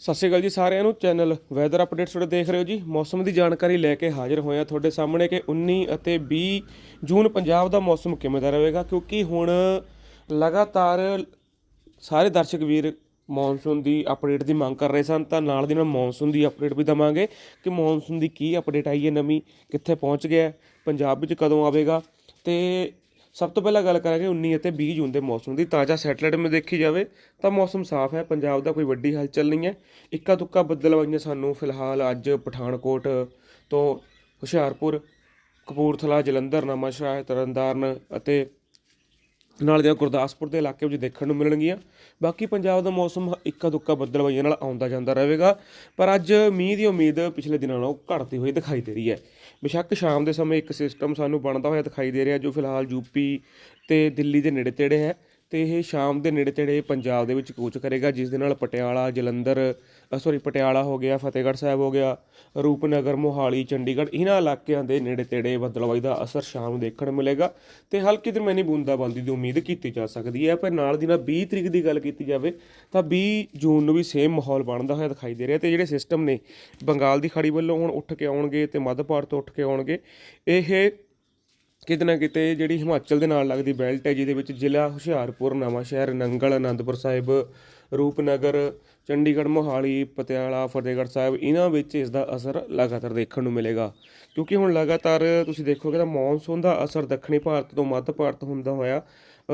ਸਤਿ ਸ਼੍ਰੀ ਅਕਾਲ ਜੀ ਸਾਰਿਆਂ ਨੂੰ। ਚੈਨਲ ਵੈਦਰ ਅਪਡੇਟਸ ਤੁਹਾਡੇ ਦੇਖ ਰਹੇ ਹੋ ਜੀ। ਮੌਸਮ ਦੀ ਜਾਣਕਾਰੀ ਲੈ ਕੇ ਹਾਜ਼ਰ ਹੋਏ ਹਾਂ ਤੁਹਾਡੇ ਸਾਹਮਣੇ ਕਿ 19 ਅਤੇ 20 ਜੂਨ ਪੰਜਾਬ ਦਾ ਮੌਸਮ ਕਿਵੇਂ ਦਾ ਰਹੇਗਾ, ਕਿਉਂਕਿ ਹੁਣ ਲਗਾਤਾਰ ਸਾਰੇ ਦਰਸ਼ਕ ਵੀਰ ਮੌਨਸੂਨ ਦੀ ਅਪਡੇਟ ਦੀ ਮੰਗ ਕਰ ਰਹੇ ਸਨ। ਤਾਂ ਨਾਲ ਦੀ ਨਾਲ ਮੌਨਸੂਨ ਦੀ ਅਪਡੇਟ ਵੀ ਦਵਾਂਗੇ ਕਿ ਮੌਨਸੂਨ ਦੀ ਕੀ ਅਪਡੇਟ ਆਈ ਹੈ, ਨਵੀਂ ਕਿੱਥੇ ਪਹੁੰਚ ਗਿਆ ਪੰਜਾਬ ਵਿੱਚ ਕਦੋਂ ਆਵੇਗਾ ਤੇ ਸਭ ਤੋਂ ਪਹਿਲਾਂ ਗੱਲ ਕਰਾਂਗੇ 19 ਅਤੇ 20 ਜੂਨ ਦੇ ਮੌਸਮ ਦੀ। ਤਾਜ਼ਾ ਸੈਟਲਾਈਟ ਮੇ ਦੇਖੀ ਜਾਵੇ ਤਾਂ ਮੌਸਮ ਸਾਫ਼ ਹੈ, ਪੰਜਾਬ ਦਾ ਕੋਈ ਵੱਡੀ ਹਲਚਲ ਨਹੀਂ ਹੈ। ਇੱਕਾ ਦੁੱਕਾ ਬੱਦਲਵਾਈਆਂ ਸਾਨੂੰ ਫਿਲਹਾਲ ਅੱਜ ਪਠਾਨਕੋਟ ਤੋਂ ਹੁਸ਼ਿਆਰਪੁਰ, ਕਪੂਰਥਲਾ, ਜਲੰਧਰ ਨਵਾਂਸ਼ਹਿਰ ਤਰਨਤਾਰਨ ਅਤੇ ਨਾਲ ਦੇ ਗੁਰਦਾਸਪੁਰ ਦੇ ਇਲਾਕੇ ਵਿੱਚ ਦੇਖਣ ਨੂੰ ਮਿਲਣਗੀਆਂ। ਬਾਕੀ ਪੰਜਾਬ ਦਾ ਮੌਸਮ ਇੱਕਾ ਦੁੱਕਾ ਬੱਦਲਵਾਈਆਂ ਨਾਲ ਆਉਂਦਾ ਜਾਂਦਾ ਰਹੇਗਾ। ਪਰ ਅੱਜ ਮੀਂਹ ਦੀ ਉਮੀਦ ਪਿਛਲੇ ਦਿਨਾਂ ਨਾਲੋਂ ਘਟਦੀ ਹੋਈ ਦਿਖਾਈ ਦੇ ਰਹੀ ਹੈ। ਬੇਸ਼ੱਕ ਸ਼ਾਮ ਦੇ ਸਮੇਂ ਇੱਕ ਸਿਸਟਮ ਸਾਨੂੰ ਬਣਦਾ ਹੋਇਆ ਦਿਖਾਈ ਦੇ ਰਿਹਾ ਜੋ ਫਿਲਹਾਲ ਯੂਪੀ ਤੇ ਦਿੱਲੀ ਦੇ ਨੇੜੇ ਤੇੜੇ ਹੈ। ਤੇ ਇਹ ਸ਼ਾਮ ਦੇ ਨੇੜੇ ਤੇੜੇ ਪੰਜਾਬ ਦੇ ਵਿੱਚ ਕੂਚ ਕਰੇਗਾ, ਜਿਸ ਦੇ ਨਾਲ ਪਟਿਆਲਾ, ਜਲੰਧਰ ਸੌਰੀ ਪਟਿਆਲਾ ਹੋ ਗਿਆ, ਫਤਿਹਗੜ੍ਹ ਸਾਹਿਬ ਹੋ ਗਿਆ, ਰੂਪਨਗਰ, ਮੋਹਾਲੀ, ਚੰਡੀਗੜ੍ਹ ਇਹਨਾਂ ਇਲਾਕਿਆਂ ਦੇ ਨੇੜੇ ਤੇੜੇ ਬੱਦਲਵਾਈ ਦਾ ਅਸਰ ਸ਼ਾਮ ਨੂੰ ਦੇਖਣ ਨੂੰ ਮਿਲੇਗਾ ਤੇ ਹਲਕੀ ਦਰਮਿਆਨੀ ਬੂੰਦਾਬਾਂਦੀ ਦੀ ਉਮੀਦ ਕੀਤੀ ਜਾ ਸਕਦੀ ਹੈ, ਪਰ ਨਾਲ ਦੀ ਨਾਲ 20 ਤਰੀਕ ਦੀ ਗੱਲ ਕੀਤੀ ਜਾਵੇ ਤਾਂ 20 ਜੂਨ ਨੂੰ ਵੀ ਸੇਮ ਮਾਹੌਲ ਬਣਦਾ ਹੋਇਆ ਦਿਖਾਈ ਦੇ ਰਿਹਾ ਤੇ ਜਿਹੜੇ ਸਿਸਟਮ ਨੇ ਬੰਗਾਲ ਦੀ ਖਾੜੀ ਵੱਲੋਂ ਹੁਣ ਉੱਠ ਕੇ ਆਉਣਗੇ ਤੇ ਮੱਧ ਭਾਰਤ ਤੋਂ ਉੱਠ ਕੇ ਆਉਣਗੇ, ਇਹ ਕਿਤੇ ਨਾ ਕਿਤੇ ਜਿਹੜੀ ਹਿਮਾਚਲ ਦੇ ਨਾਲ ਲੱਗਦੀ ਬੈਲਟ ਹੈ, ਜਿਹਦੇ ਵਿੱਚ ਜ਼ਿਲ੍ਹਾ ਹੁਸ਼ਿਆਰਪੁਰ ਨਵਾਂਸ਼ਹਿਰ ਨੰਗਲ, ਅਨੰਦਪੁਰ ਸਾਹਿਬ, ਰੂਪਨਗਰ, ਚੰਡੀਗੜ੍ਹ, ਮੋਹਾਲੀ, ਪਟਿਆਲਾ, ਫਤਿਹਗੜ੍ਹ ਸਾਹਿਬ, ਇਹਨਾਂ ਵਿੱਚ ਇਸ ਦਾ ਅਸਰ ਲਗਾਤਾਰ ਦੇਖਣ ਨੂੰ ਮਿਲੇਗਾ। ਕਿਉਂਕਿ ਹੁਣ ਲਗਾਤਾਰ ਤੁਸੀਂ ਦੇਖੋਗੇ ਤਾਂ ਮੌਨਸੂਨ ਦਾ ਅਸਰ ਦੱਖਣੀ ਭਾਰਤ ਤੋਂ ਮੱਧ ਭਾਰਤ ਹੁੰਦਾ ਹੋਇਆ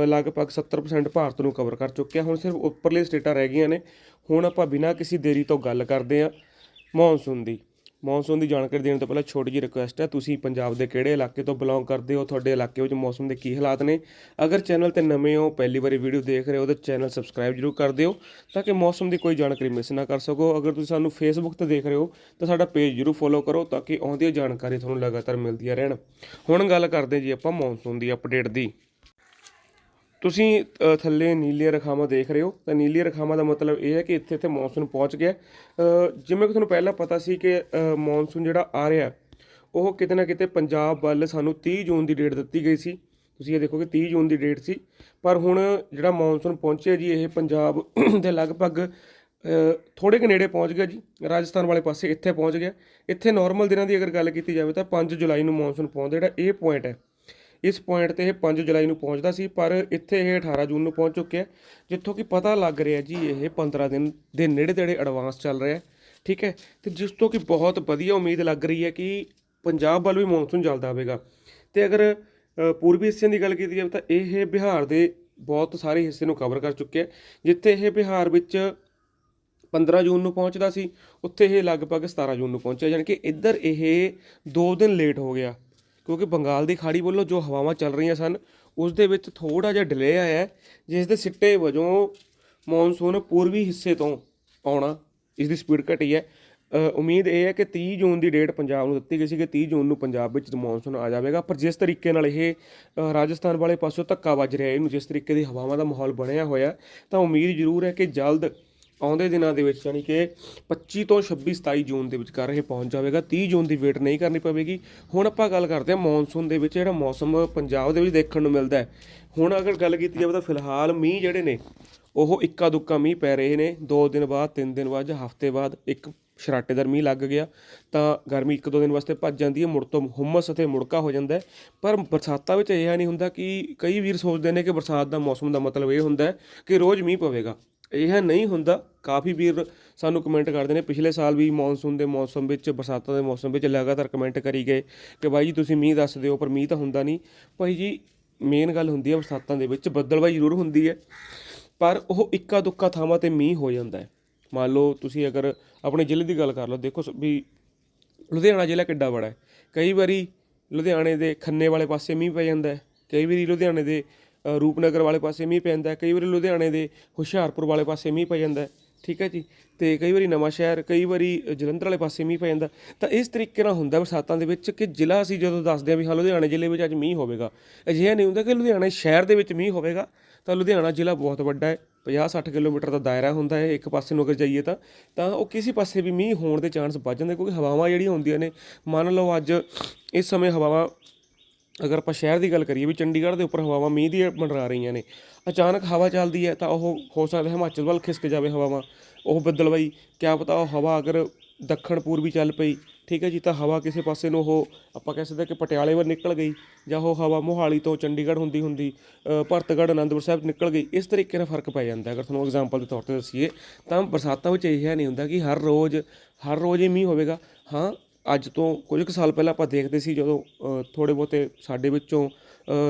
ਲਗਭਗ 70% ਭਾਰਤ ਨੂੰ ਕਵਰ ਕਰ ਚੁੱਕਿਆ। ਹੁਣ ਸਿਰਫ ਉੱਪਰਲੇ ਸਟੇਟਾਂ ਰਹਿ ਗਈਆਂ ਨੇ। ਹੁਣ ਆਪਾਂ ਬਿਨਾਂ ਕਿਸੇ ਦੇਰੀ ਤੋਂ ਗੱਲ ਕਰਦੇ ਹਾਂ ਮੌਨਸੂਨ ਦੀ। ਮੌਨਸੂਨ ਦੀ ਜਾਣਕਾਰੀ ਦੇਣ ਤੋਂ ਪਹਿਲਾਂ ਛੋਟੀ ਜਿਹੀ ਰਿਕੁਐਸਟ ਹੈ, ਤੁਸੀਂ ਪੰਜਾਬ ਦੇ ਕਿਹੜੇ ਇਲਾਕੇ ਤੋਂ ਬਿਲੋਂਗ ਕਰਦੇ ਹੋ, ਤੁਹਾਡੇ ਇਲਾਕੇ ਵਿੱਚ ਮੌਸਮ ਦੇ ਕੀ ਹਾਲਾਤ ਨੇ? ਅਗਰ ਚੈਨਲ ਤੇ ਨਵੇਂ ਹੋ, ਪਹਿਲੀ ਵਾਰੀ ਵੀਡੀਓ ਦੇਖ ਰਹੇ ਹੋ, ਤਾਂ ਚੈਨਲ ਸਬਸਕ੍ਰਾਈਬ ਜਰੂਰ ਕਰ ਦਿਓ, ਤਾਂ ਕਿ ਮੌਸਮ ਦੀ ਕੋਈ ਜਾਣਕਾਰੀ ਮਿਸ ਨਾ ਕਰ ਸਕੋ। ਅਗਰ ਤੁਸੀਂ ਸਾਨੂੰ ਫੇਸਬੁੱਕ ਤੇ ਦੇਖ ਰਹੇ ਹੋ, ਤਾਂ ਸਾਡਾ ਪੇਜ ਜਰੂਰ ਫੋਲੋ ਕਰੋ, ਤਾਂ ਕਿ ਆਉਂਦੀ ਜਾਣਕਾਰੀ ਤੁਹਾਨੂੰ ਲਗਾਤਾਰ ਮਿਲਦੀਆਂ ਰਹਿਣ। ਹੁਣ ਗੱਲ ਕਰਦੇ ਜੀ ਆਪਾਂ ਮੌਨਸੂਨ ਦੀ ਅਪਡੇਟ ਦੀ। ਤੁਸੀਂ ਥੱਲੇ ਨੀਲੀਆਂ ਰਖਾਵਾਂ ਦੇਖ ਰਹੇ ਹੋ। ਤਾਂ ਨੀਲੀਆਂ ਰਖਾਵਾਂ ਦਾ ਮਤਲਬ ਇਹ ਹੈ ਕਿ ਇੱਥੇ ਇੱਥੇ ਮੌਨਸੂਨ ਪਹੁੰਚ ਗਿਆ। ਜਿਵੇਂ ਕਿ ਤੁਹਾਨੂੰ ਪਹਿਲਾਂ ਪਤਾ ਸੀ ਕਿ ਮੌਨਸੂਨ ਜਿਹੜਾ ਆ ਰਿਹਾ ਉਹ ਕਿਤੇ ਨਾ ਕਿਤੇ ਪੰਜਾਬ ਵੱਲ ਸਾਨੂੰ 30 ਜੂਨ ਦੀ ਡੇਟ ਦਿੱਤੀ ਗਈ ਸੀ। ਤੁਸੀਂ ਇਹ ਦੇਖੋ ਕਿ 30 ਜੂਨ ਦੀ ਡੇਟ ਸੀ। ਪਰ ਹੁਣ ਜਿਹੜਾ ਮੌਨਸੂਨ ਪਹੁੰਚਿਆ ਜੀ ਇਹ ਪੰਜਾਬ ਦੇ ਲਗਭਗ ਅ, ਥੋੜੇ ਕੁ ਨੇੜੇ ਪਹੁੰਚ ਗਿਆ ਜੀ। ਰਾਜਸਥਾਨ ਵਾਲੇ ਪਾਸੇ ਇੱਥੇ ਪਹੁੰਚ ਗਿਆ। ਇੱਥੇ ਨਾਰਮਲ ਦਿਨਾਂ ਦੀ ਅਗਰ ਗੱਲ ਕੀਤੀ ਜਾਵੇ ਤਾਂ 5 ਜੁਲਾਈ ਨੂੰ ਮੌਨਸੂਨ ਪਹੁੰਚਦਾ ਜਿਹੜਾ ਇਹ ਪੁਆਇੰਟ ਹੈ ਇਸ ਪੁਆਇੰਟ ਤੇ ਇਹ 5 ਜੁਲਾਈ ਨੂੰ ਪਹੁੰਚਦਾ ਸੀ, ਪਰ ਇੱਥੇ ਇਹ 18 ਜੂਨ ਨੂੰ ਪਹੁੰਚ ਚੁੱਕਿਆ ਜਿੱਥੋਂ ਕਿ ਪਤਾ ਲੱਗ ਰਿਹਾ ਜੀ ਇਹ 15 ਦਿਨ ਦੇ ਨੇੜੇ ਤੇੜੇ ਐਡਵਾਂਸ ਚੱਲ ਰਿਹਾ ਠੀਕ ਹੈ? ਤੇ ਜਿਸ ਤੋਂ ਕਿ ਬਹੁਤ ਵਧੀਆ ਉਮੀਦ ਲੱਗ ਰਹੀ ਹੈ ਕਿ ਪੰਜਾਬ ਵੱਲ ਵੀ ਮੌਨਸੂਨ ਜਲਦ ਆਵੇਗਾ ਤੇ ਅਗਰ ਪੂਰਬੀ ਹਿੱਸਿਆਂ ਦੀ ਗੱਲ ਕੀਤੀ ਜਾਵੇ ਤਾਂ ਇਹ ਬਿਹਾਰ ਦੇ ਬਹੁਤ ਸਾਰੇ ਹਿੱਸੇ ਨੂੰ ਕਵਰ ਕਰ ਚੁੱਕਿਆ ਜਿੱਥੇ ਇਹ ਬਿਹਾਰ ਵਿੱਚ 15 ਜੂਨ ਨੂੰ ਪਹੁੰਚਦਾ ਸੀ, ਉੱਥੇ ਇਹ ਲਗਭਗ 17 ਜੂਨ ਨੂੰ ਪਹੁੰਚਿਆ ਯਾਨੀ ਕਿ ਇੱਧਰ ਇਹ 2 ਦਿਨ ਲੇਟ ਹੋ ਗਿਆ। ਕਿਉਂਕਿ ਬੰਗਾਲ ਦੀ ਖਾੜੀ ਵੱਲੋਂ ਜੋ ਹਵਾਵਾਂ ਚੱਲ ਰਹੀਆਂ ਸਨ, ਉਸ ਦੇ ਵਿੱਚ ਥੋੜਾ ਜਿਹਾ ਡਿਲੇ ਆਇਆ ਜਿਸ ਦੇ ਸਿੱਟੇ ਵਜੋਂ ਮੌਨਸੂਨ ਪੂਰਬੀ ਹਿੱਸੇ ਤੋਂ ਆਉਣਾ, ਇਸ ਦੀ ਸਪੀਡ ਘਟੀ ਹੈ। ਉਮੀਦ ਇਹ ਹੈ ਕਿ 30 ਜੂਨ ਦੀ ਡੇਟ ਪੰਜਾਬ ਨੂੰ ਦਿੱਤੀ ਗਈ ਸੀ ਕਿ 30 ਜੂਨ ਨੂੰ ਪੰਜਾਬ ਵਿੱਚ ਮੌਨਸੂਨ ਆ ਜਾਵੇਗਾ। ਪਰ ਜਿਸ ਤਰੀਕੇ ਨਾਲ ਇਹ ਰਾਜਸਥਾਨ ਵਾਲੇ ਪਾਸੋਂ ਧੱਕਾ ਵੱਜ ਰਿਹਾ ਇਹਨੂੰ ਜਿਸ ਤਰੀਕੇ ਦੀ ਹਵਾਵਾਂ ਦਾ ਮਾਹੌਲ ਬਣਿਆ ਹੋਇਆ, ਤਾਂ ਉਮੀਦ ਜ਼ਰੂਰ ਹੈ ਕਿ ਜਲਦ ਆਉਂਦੇ ਦਿਨਾਂ ਦੇ ਵਿੱਚ ਯਾਨੀ ਕਿ 25 ਤੋਂ 26 27 ਜੂਨ ਦੇ ਵਿਚਕਾਰ ਇਹ ਪਹੁੰਚ ਜਾਵੇਗਾ। 30 ਜੂਨ ਦੀ ਵੇਟ ਨਹੀਂ ਕਰਨੀ ਪਵੇਗੀ। ਹੁਣ ਆਪਾਂ ਗੱਲ ਕਰਦੇ ਹਾਂ ਮੌਨਸੂਨ ਦੇ ਵਿੱਚ ਜਿਹੜਾ ਮੌਸਮ ਪੰਜਾਬ ਦੇ ਵਿੱਚ ਦੇਖਣ ਨੂੰ ਮਿਲਦਾ ਹੈ। ਹੁਣ ਅਗਰ ਗੱਲ ਕੀਤੀ ਜਾਵੇ ਤਾਂ ਫਿਲਹਾਲ ਮੀਂਹ ਜਿਹੜੇ ਨੇ, ਉਹ ਇੱਕਾ ਦੁੱਕਾ ਮੀਂਹ ਪੈ ਰਹੇ ਨੇ। 2 ਦਿਨ ਬਾਅਦ 3 ਦਿਨ ਬਾਅਦ ਜਾਂ ਹਫ਼ਤੇ ਬਾਅਦ ਇੱਕ ਸ਼ਰਾਟੇਦਾਰ ਮੀਂਹ ਲੱਗ ਗਿਆ। ਤਾਂ ਗਰਮੀ ਇੱਕ ਦੋ ਦਿਨ ਵਾਸਤੇ ਭੱਜ ਜਾਂਦੀ ਹੈ, ਮੁੜ ਤੋਂ ਹੁਮਸ ਅਤੇ ਮੁੜਕਾ ਹੋ ਜਾਂਦਾ ਹੈ। ਪਰ ਬਰਸਾਤਾਂ ਵਿੱਚ ਇਹ ਨਹੀਂ ਹੁੰਦਾ ਕਿ ਕਈ ਵੀਰ ਸੋਚਦੇ ਨੇ ਕਿ ਬਰਸਾਤ ਦਾ ਮੌਸਮ ਦਾ ਮਤਲਬ ਇਹ ਹੁੰਦਾ ਹੈ ਕਿ ਰੋਜ਼ ਮੀਂਹ ਪਵੇਗਾ। ਇਹ ਨਹੀਂ ਹੁੰਦਾ। ਕਾਫੀ ਵੀਰ ਸਾਨੂੰ ਕਮੈਂਟ ਕਰਦੇ ਨੇ, ਪਿਛਲੇ ਸਾਲ ਵੀ ਮੌਨਸੂਨ ਦੇ ਮੌਸਮ ਵਿੱਚ, ਬਰਸਾਤਾਂ ਦੇ ਮੌਸਮ ਵਿੱਚ ਲਗਾਤਾਰ ਕਮੈਂਟ ਕਰੀ ਗਏ ਕਿ ਬਾਈ ਜੀ ਤੁਸੀਂ ਮੀਂਹ ਦੱਸ ਦਿਓ, ਪਰ ਮੀਂਹ ਤਾਂ ਹੁੰਦਾ ਨਹੀਂ। ਭਾਈ ਜੀ ਮੇਨ ਗੱਲ ਹੁੰਦੀ ਹੈ ਬਰਸਾਤਾਂ ਦੇ ਵਿੱਚ ਬੱਦਲਬਾਈ ਜ਼ਰੂਰ ਹੁੰਦੀ ਹੈ। ਪਰ ਉਹ ਇੱਕਾ ਦੁੱਕਾ ਥਾਵਾਂ ਤੇ ਮੀਂਹ ਹੋ ਜਾਂਦਾ ਹੈ। ਮੰਨ ਲਓ ਤੁਸੀਂ ਅਗਰ ਆਪਣੇ ਜ਼ਿਲ੍ਹੇ ਦੀ ਗੱਲ ਕਰ ਲਓ, ਦੇਖੋ ਸ- ਵੀ ਲੁਧਿਆਣਾ ਜ਼ਿਲ੍ਹਾ ਕਿੱਡਾ ਬੜਾ ਹੈ। ਕਈ ਵਾਰੀ ਲੁਧਿਆਣੇ ਦੇ ਖੰਨੇ ਵਾਲੇ ਪਾਸੇ ਮੀਂਹ ਪੈ ਜਾਂਦਾ ਹੈ, ਕਈ ਵਾਰੀ ਲੁਧਿਆਣੇ ਦੇ ਰੂਪਨਗਰ ਵਾਲੇ ਪਾਸੇ ਮੀਂਹ ਪੈਂਦਾ ਕਈ ਵਾਰੀ ਲੁਧਿਆਣੇ ਦੇ ਹੁਸ਼ਿਆਰਪੁਰ ਵਾਲੇ ਪਾਸੇ ਮੀਂਹ ਪੈ ਜਾਂਦਾ ਠੀਕ ਹੈ ਜੀ? ਤੇ ਕਈ ਵਾਰੀ ਨਵਾਂ ਸ਼ਹਿਰ, ਕਈ ਵਾਰੀ ਜਲੰਧਰ ਵਾਲੇ ਪਾਸੇ ਮੀਂਹ ਪੈ ਜਾਂਦਾ ਤਾਂ ਇਸ ਤਰੀਕੇ ਨਾਲ ਹੁੰਦਾ ਬਰਸਾਤਾਂ ਦੇ ਵਿੱਚ ਕਿ ਜ਼ਿਲ੍ਹਾ ਅਸੀਂ ਜਦੋਂ ਦੱਸਦੇ ਹਾਂ ਵੀ ਹਾਂ, ਲੁਧਿਆਣੇ ਜ਼ਿਲ੍ਹੇ ਵਿੱਚ ਅੱਜ ਮੀਂਹ ਹੋਵੇਗਾ। ਅਜਿਹਾ ਨਹੀਂ ਹੁੰਦਾ ਕਿ ਲੁਧਿਆਣਾ ਸ਼ਹਿਰ ਦੇ ਵਿੱਚ ਮੀਂਹ ਹੋਵੇਗਾ, ਤਾਂ ਲੁਧਿਆਣਾ ਜ਼ਿਲ੍ਹਾ ਬਹੁਤ ਵੱਡਾ ਹੈ 50-60 ਕਿਲੋਮੀਟਰ ਦਾ ਦਾਇਰਾ ਹੁੰਦਾ ਹੈ, ਇੱਕ ਪਾਸੇ ਨੂੰ ਅਗਰ ਜਾਈਏ ਤਾਂ। ਤਾਂ ਉਹ ਕਿਸੇ ਪਾਸੇ ਵੀ ਮੀਂਹ ਹੋਣ ਦੇ ਚਾਂਸ ਵੱਧ ਜਾਂਦੇ, ਕਿਉਂਕਿ ਹਵਾਵਾਂ ਜਿਹੜੀਆਂ ਹੁੰਦੀਆਂ ਨੇ, ਮੰਨ ਲਓ ਅੱਜ ਇਸ ਸਮੇਂ ਹਵਾਵਾਂ ਅਗਰ ਆਪਾਂ ਸ਼ਹਿਰ ਦੀ ਗੱਲ ਕਰੀਏ ਵੀ ਚੰਡੀਗੜ੍ਹ ਦੇ ਉੱਪਰ ਹਵਾਵਾਂ ਮੀਂਹ ਦੀ ਮੰਡਰਾ ਰਹੀਆਂ ਨੇ ਅਚਾਨਕ ਹਵਾ ਚੱਲਦੀ ਹੈ ਤਾਂ ਉਹ ਹੋ ਸਕਦਾ ਹਿਮਾਚਲ ਵੱਲ ਖਿਸਕ ਜਾਵੇ ਹਵਾਵਾਂ। ਉਹ ਬੱਦਲਵਾਈ ਕਿਆ ਪਤਾ ਉਹ ਹਵਾ ਅਗਰ ਦੱਖਣ ਪੂਰਬੀ ਚੱਲ ਪਈ ਠੀਕ ਹੈ ਜੀ ਤਾਂ ਹਵਾ ਕਿਸੇ ਪਾਸੇ ਨੂੰ ਉਹ ਆਪਾਂ ਕਹਿ ਸਕਦੇ ਹਾਂ ਕਿ ਪਟਿਆਲੇ ਵੱਲ ਨਿਕਲ ਗਈ ਜਾਂ ਉਹ ਹਵਾ ਮੋਹਾਲੀ ਤੋਂ ਚੰਡੀਗੜ੍ਹ ਹੁੰਦੀ ਹੁੰਦੀ ਅ, ਭਰਤਗੜ੍ਹ ਅਨੰਦਪੁਰ ਸਾਹਿਬ ਨਿਕਲ ਗਈ ਇਸ ਤਰੀਕੇ ਨਾਲ ਫ਼ਰਕ ਪੈ ਜਾਂਦਾ। ਅਗਰ ਤੁਹਾਨੂੰ ਐਗਜ਼ਾਮਪਲ ਦੇ ਤੌਰ ਤੇ ਦੱਸੀਏ ਤਾਂ ਬਰਸਾਤਾਂ ਵਿੱਚ ਇਹ ਨਹੀਂ ਹੁੰਦਾ ਕਿ ਹਰ ਰੋਜ਼ ਹਰ ਰੋਜ਼ ਹੀ ਮੀਂਹ ਹੋਵੇਗਾ। ਹਾਂ ਅੱਜ ਤੋਂ ਕੁਝ ਕੁ ਸਾਲ ਪਹਿਲਾਂ ਆਪਾਂ ਦੇਖਦੇ ਸੀ ਜਦੋਂ ਥੋੜੇ ਬਹੁਤੇ ਸਾਡੇ ਵਿੱਚੋਂ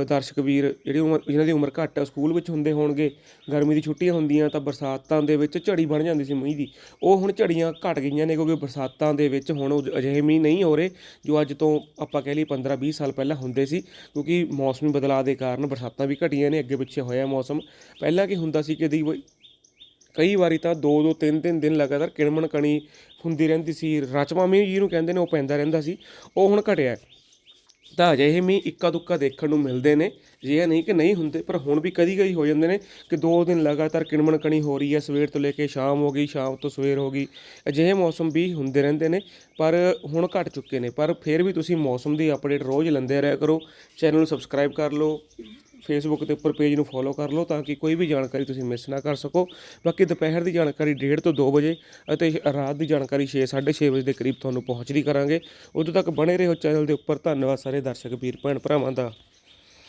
ਦਰਸ਼ਕ ਵੀਰ ਜਿਹੜੀ ਉਮਰ, ਜਿਨ੍ਹਾਂ ਦੀ ਉਮਰ ਘੱਟ ਹੈ ਸਕੂਲ ਵਿੱਚ ਹੁੰਦੇ ਹੋਣਗੇ, ਗਰਮੀ ਦੀ ਛੁੱਟੀਆਂ ਹੁੰਦੀਆਂ ਤਾਂ ਬਰਸਾਤਾਂ ਦੇ ਵਿੱਚ ਝੜੀ ਬਣ ਜਾਂਦੀ ਸੀ ਮੀਂਹ ਦੀ। ਉਹ ਹੁਣ ਝੜੀਆਂ ਘਟ ਗਈਆਂ ਨੇ ਕਿਉਂਕਿ ਬਰਸਾਤਾਂ ਦੇ ਵਿੱਚ ਹੁਣ ਉਹ ਅਜਿਹੇ ਮੀਂਹ ਨਹੀਂ ਹੋ ਰਹੇ, ਜੋ ਅੱਜ ਤੋਂ ਆਪਾਂ ਕਹਿ ਲਈ 15 20 ਸਾਲ ਪਹਿਲਾਂ ਹੁੰਦੇ ਸੀ, ਕਿਉਂਕਿ ਮੌਸਮੀ ਬਦਲਾਅ ਦੇ ਕਾਰਨ ਬਰਸਾਤਾਂ ਵੀ ਘਟੀਆਂ ਨੇ, ਅੱਗੇ ਪਿੱਛੇ ਹੋਇਆ ਮੌਸਮ। ਪਹਿਲਾਂ ਕੀ ਹੁੰਦਾ ਸੀ ਕਿ ਦੀ ਕਈ ਵਾਰੀ ਤਾਂ ਦੋ ਦੋ, ਤਿੰਨ ਤਿੰਨ ਦਿਨ ਲਗਾਤਾਰ ਕਿਣਮਣ ਕਣੀ ਹੁੰਦੀ ਰਹਿੰਦੀ ਸੀ। ਰਚਵਾ ਮੀਂਹ ਜਿਹਨੂੰ ਕਹਿੰਦੇ ਨੇ ਉਹ ਪੈਂਦਾ ਰਹਿੰਦਾ ਸੀ। ਉਹ ਹੁਣ ਘਟਿਆ ਤਾਂ ਅਜਿਹੇ ਮੀਂਹ ਇੱਕਾ ਦੁੱਕਾ ਦੇਖਣ ਨੂੰ ਮਿਲਦੇ ਨੇ। ਜੇ ਨਹੀਂ ਕਿ ਨਹੀਂ ਹੁੰਦੇ, ਪਰ ਹੁਣ ਵੀ ਕਦੀ ਕਦੀ ਹੋ ਜਾਂਦੇ ਨੇ ਕਿ ਦੋ ਦਿਨ ਲਗਾਤਾਰ ਕਿਣਮਣ ਕਣੀ ਹੋ ਰਹੀ ਹੈ। ਸਵੇਰ ਤੋਂ ਲੈ ਕੇ ਸ਼ਾਮ ਹੋ ਗਈ, ਸ਼ਾਮ ਤੋਂ ਸਵੇਰ ਹੋ ਗਈ। ਅਜਿਹੇ ਮੌਸਮ ਵੀ ਹੁੰਦੇ ਰਹਿੰਦੇ ਨੇ, ਪਰ ਹੁਣ ਘਟ ਚੁੱਕੇ ਨੇ। ਪਰ ਫਿਰ ਵੀ ਤੁਸੀਂ ਮੌਸਮ ਦੀ ਅਪਡੇਟ ਰੋਜ਼ ਲੈਂਦੇ ਰਿਹਾ ਕਰੋ। ਚੈਨਲ ਨੂੰ ਸਬਸਕ੍ਰਾਈਬ ਕਰ ਲਓ। ਫੇਸਬੁੱਕ ਦੇ ਉੱਪਰ ਪੇਜ ਨੂੰ ਫੋਲੋ ਕਰ ਲਓ ਤਾਂ ਕਿ ਕੋਈ ਵੀ ਜਾਣਕਾਰੀ ਤੁਸੀਂ ਮਿਸ ਨਾ ਕਰ ਸਕੋ। ਬਾਕੀ ਦੁਪਹਿਰ ਦੀ ਜਾਣਕਾਰੀ 1:30 ਤੋਂ 2 ਵਜੇ ਅਤੇ ਰਾਤ ਦੀ ਜਾਣਕਾਰੀ 6 6:30 ਵਜੇ ਦੇ ਕਰੀਬ ਤੁਹਾਨੂੰ ਪਹੁੰਚਦੀ ਕਰਾਂਗੇ। ਉਦੋਂ ਤੱਕ ਬਣੇ ਰਹੋ ਚੈਨਲ ਦੇ ਉੱਪਰ। ਧੰਨਵਾਦ ਸਾਰੇ ਦਰਸ਼ਕ, ਵੀਰ, ਭੈਣ, ਭਰਾਵਾਂ ਦਾ।